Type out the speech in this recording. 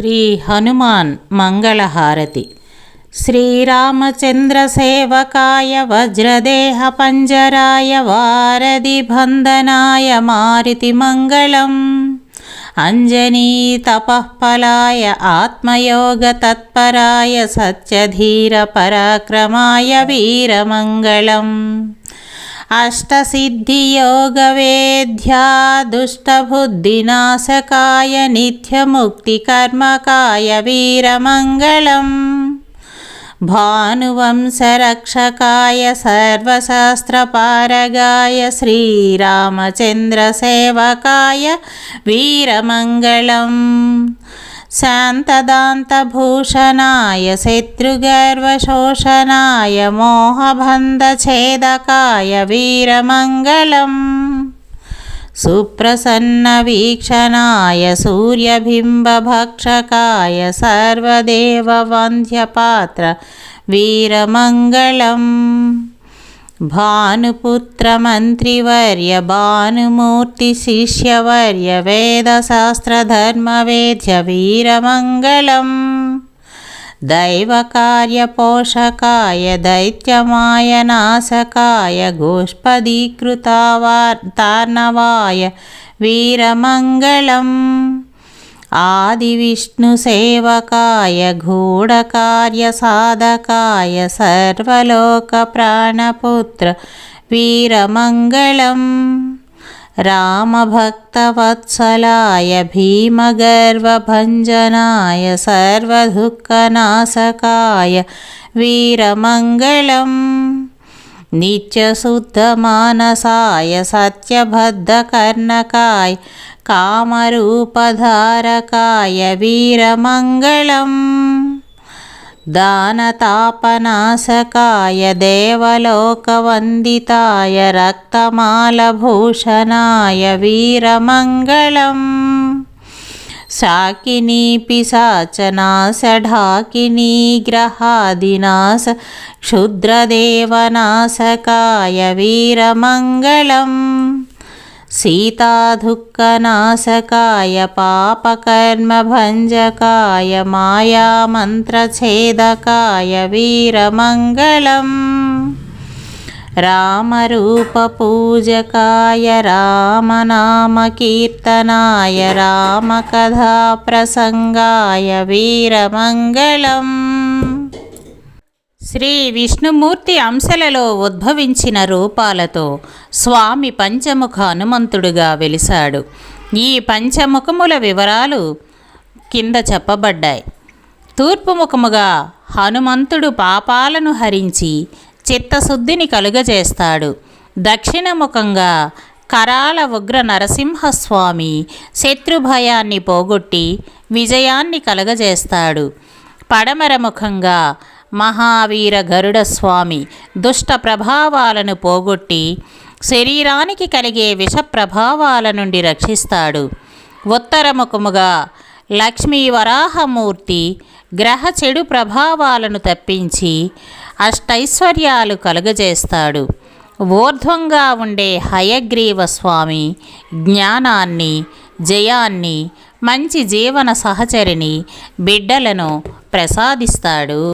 శ్రీ హనుమాన్ మంగళహారతి. శ్రీరామచంద్రసేవకాయ వజ్రదేహ పంజరాయ వారధి బంధనాయ మారుతి మంగళం. అంజనీ తపఃఫలాయ ఆత్మయోగ తత్పరాయ సత్యధీర పరాక్రమాయ వీరమంగళం अष्टसिद्धियोगवेद्या दुष्टबुद्धिनाशकाय नित्यमुक्तिकर्मकाय वीरमङ्गलम् भानुवंशरक्षकाय सर्वशास्त्रपारगाय श्रीरामचन्द्रसेवकाय वीरमङ्गलम् शान्तदान्तभूषणाय शत्रुगर्वशोषणाय मोहबन्धछेदकाय वीरमङ्गलम् सुप्रसन्नवीक्षणाय सूर्यबिम्बभक्षकाय सर्वदेववन्ध्यपात्र वीरमङ्गलम् भानुपुत्रमन्त्रिवर्य भानुमूर्तिशिष्यवर्य वेदशास्त्रधर्मवेद्य वीरमङ्गलम् दैवकार्यपोषकाय दैत्यमायनाशकाय गोष्पदीकृतावार्तार्णवाय वीरमङ्गलम् आदिविष्णुसेवकाय गूढकार्यसाधकाय सर्वलोकप्राणपुत्र वीरमङ्गलम्। रामभक्तवत्सलाय भीमगर्वभञ्जनाय सर्वदुःखनाशकाय वीरमङ्गलम्। नित्यशुद्धमानसाय सत्यबद्धकर्णकाय కామరూపధారకాయ వీరమంగళం. దానతాపనాశకాయ దేవలోకవందితాయ రక్తమాలభూషణాయ వీరమంగళం. శాకినీ పిశాచనాశ ఢాకినీ గ్రహాదినాశ క్షుద్రదేవనాశకాయ వీరమంగళం. सीतादुःखनाशकाय पापकर्मभञ्जकाय मायामन्त्रछेदकाय वीरमङ्गलम् रामरूपपूजकाय रामनामकीर्तनाय रामकथाप्रसङ्गाय वीरमङ्गलम् శ్రీ విష్ణుమూర్తి అంశలలో ఉద్భవించిన రూపాలతో స్వామి పంచముఖ హనుమంతుడుగా వెలిశాడు. ఈ పంచముఖముల వివరాలు కింద చెప్పబడ్డాయి. తూర్పు ముఖముగా హనుమంతుడు పాపాలను హరించి చిత్తశుద్ధిని కలుగజేస్తాడు. దక్షిణముఖంగా కరాల ఉగ్ర నరసింహస్వామి శత్రుభయాన్ని పోగొట్టి విజయాన్ని కలగజేస్తాడు. పడమర ముఖంగా మహావీర గరుడ స్వామి దుష్ట ప్రభావాలను పోగొట్టి శరీరానికి కలిగే విష ప్రభావాల నుండి రక్షిస్తాడు. ఉత్తరముఖముగా లక్ష్మీ వరాహమూర్తి గ్రహ చెడు ప్రభావాలను తప్పించి అష్టైశ్వర్యాలు కలుగజేస్తాడు. ఊర్ధ్వంగా ఉండే హయగ్రీవ స్వామి జ్ఞానాన్ని జయాన్ని మంచి జీవన సహచరిని బిడ్డలను ప్రసాదిస్తాడు.